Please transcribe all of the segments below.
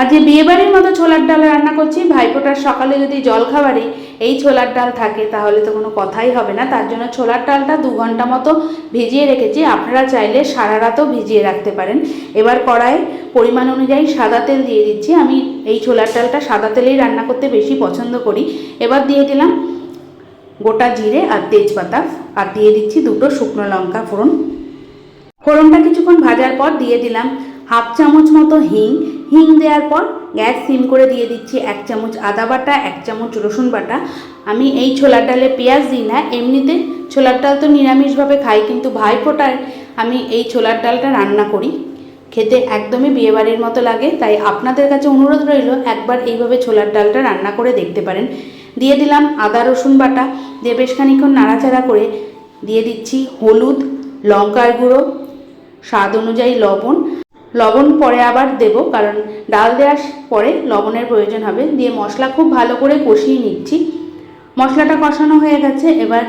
আজ যে বিয়েবাড়ির মতো ছোলার ডাল রান্না করছি। ভাইফোঁটার সকালে যদি জল খাবারে এই ছোলার ডাল থাকে, তাহলে তো কোনো কথাই হবে না। তার জন্য ছোলার ডালটা দু ঘণ্টা মতো ভিজিয়ে রেখেছি। আপনারা চাইলে সারা রাতও ভিজিয়ে রাখতে পারেন। এবার কড়াই পরিমাণ অনুযায়ী সাদা তেল দিয়ে দিচ্ছি। আমি এই ছোলার ডালটা সাদা তেলেই রান্না করতে বেশি পছন্দ করি। এবার দিয়ে দিলাম গোটা জিরে আর তেজপাতা আর দিয়ে দিচ্ছি দুটো শুকনো লঙ্কা ফোড়ন। ফোড়নটা কিছুক্ষণ ভাজার পর দিয়ে দিলাম হাফ চামচ মতো হিং। হিং দেওয়ার পর গ্যাস সিম করে দিয়ে দিচ্ছি এক চামচ আদা বাটা, এক চামচ রসুন বাটা। আমি এই ছোলার ডালে পেঁয়াজ দিই না, এমনিতে ছোলার ডাল তো নিরামিষভাবে খাই, কিন্তু ভাইফোঁটায় আমি এই ছোলার ডালটা রান্না করি। খেতে একদমই বিয়েবাড়ির মতো লাগে, তাই আপনাদের কাছে অনুরোধ রইল একবার এইভাবে ছোলার ডালটা রান্না করে দেখতে পারেন। দিয়ে দিলাম আদা, রসুন বাটা। দিয়ে বেশ খানিক্ষণ নাড়াচাড়া করে দিয়ে দিচ্ছি হলুদ, লঙ্কার গুঁড়ো, স্বাদ অনুযায়ী লবণ। লবণ পরে আবার দেব, কারণ ডাল দেওয়ার পরে লবণের প্রয়োজন হবে। দিয়ে মশলা খুব ভালো করে কষিয়ে নিচ্ছি। মশলাটা কষানো হয়ে গেছে, এবার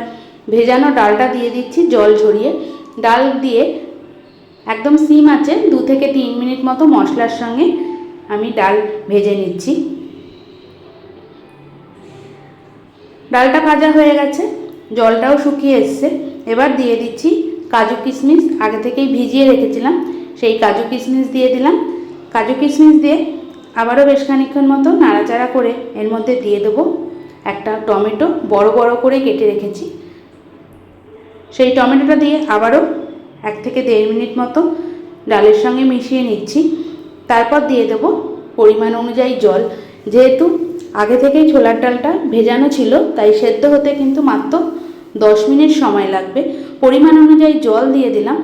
ভেজানো ডালটা দিয়ে দিচ্ছি জল ঝরিয়ে। ডাল দিয়ে একদম সিম আছে, দু থেকে তিন মিনিট মতো মশলার সঙ্গে আমি ডাল ভেজে নিচ্ছি। ডালটা ভাজা হয়ে গেছে, জলটাও শুকিয়ে এসছে। এবার দিয়ে দিচ্ছি কাজু কিশমিশ, আগে থেকেই ভিজিয়ে রেখেছিলাম। সেই কাজু কিশমিশ দিয়ে দিলাম। কাজু কিশমিশ দিয়ে আবারও বেশ খানিক্ষণ মতো নাড়াচাড়া করে এর মধ্যে দিয়ে দেবো একটা টমেটো বড় বড় করে কেটে রেখেছি। সেই টমেটোটা দিয়ে আবারও এক থেকে দেড় মিনিট মতো ডালের সঙ্গে মিশিয়ে নিচ্ছি। তারপর দিয়ে দেবো পরিমাণ অনুযায়ী জল। যেহেতু আগে থেকেই ছোলার ডালটা ভেজানো ছিল, তাই সেদ্ধ হতে কিন্তু মাত্র দশ মিনিট সময় লাগবে। পরিমাণ অনুযায়ী জল দিয়ে দিলাম।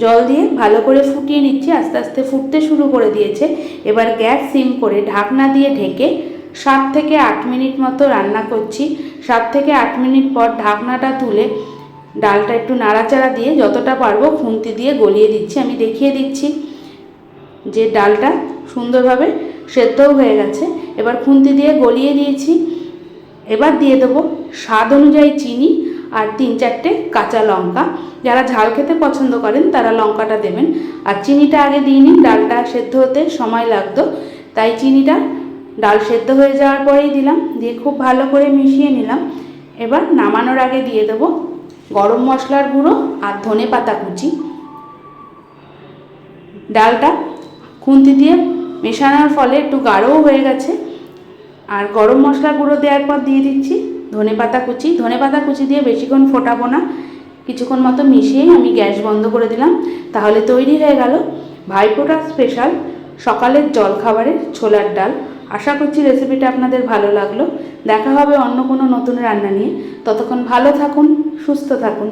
জল দিয়ে ভালো করে ফুটিয়ে নিচ্ছি, আস্তে আস্তে ফুটতে শুরু করে দিয়েছে। এবার গ্যাস সিম করে ঢাকনা দিয়ে ঢেকে সাত থেকে আট মিনিট মতো রান্না করছি। সাত থেকে আট মিনিট পর ঢাকনাটা তুলে ডালটা একটু নাড়াচাড়া দিয়ে যতটা পারব খুন্তি দিয়ে গলিয়ে দিচ্ছি। আমি দেখিয়ে দিচ্ছি যে ডালটা সুন্দরভাবে সেদ্ধও হয়ে গেছে। এবার খুন্তি দিয়ে গলিয়ে দিয়েছি। এবার দিয়ে দেবো স্বাদ অনুযায়ী চিনি আর তিন চারটে কাঁচা লঙ্কা। যারা ঝাল খেতে পছন্দ করেন, তারা লঙ্কাটা দেবেন। আর চিনিটা আগে দিয়ে নিন, ডালটা সেদ্ধ হতে সময় লাগতো। তাই চিনিটা ডাল সেদ্ধ হয়ে যাওয়ার পরেই দিলাম, দিয়ে খুব ভালো করে মিশিয়ে নিলাম। এবার নামানোর আগে দিয়ে দেবো গরম মশলার গুঁড়ো আর ধনে পাতা কুচি। ডালটা খুন্তি দিয়ে মেশানোর ফলে একটু গাঢ়ও হয়ে গেছে। আর গরম মশলা গুঁড়ো দেওয়ার পর দিয়ে দিচ্ছি ধনে পাতা কুচি, ধনে পাতা কুচি দিয়ে বেশিক্ষণ ফোটাবো না। কিছুক্ষণ মতো মিশিয়েই আমি গ্যাস বন্ধ করে দিলাম। তাহলে তৈরি হয়ে গেল ভাইফোঁটা স্পেশাল সকালের জলখাবারের ছোলার ডাল। আশা করছি রেসিপিটা আপনাদের ভালো লাগল। দেখা হবে অন্য কোনো নতুন রান্না নিয়ে। ততক্ষণ ভালো থাকুন, সুস্থ থাকুন।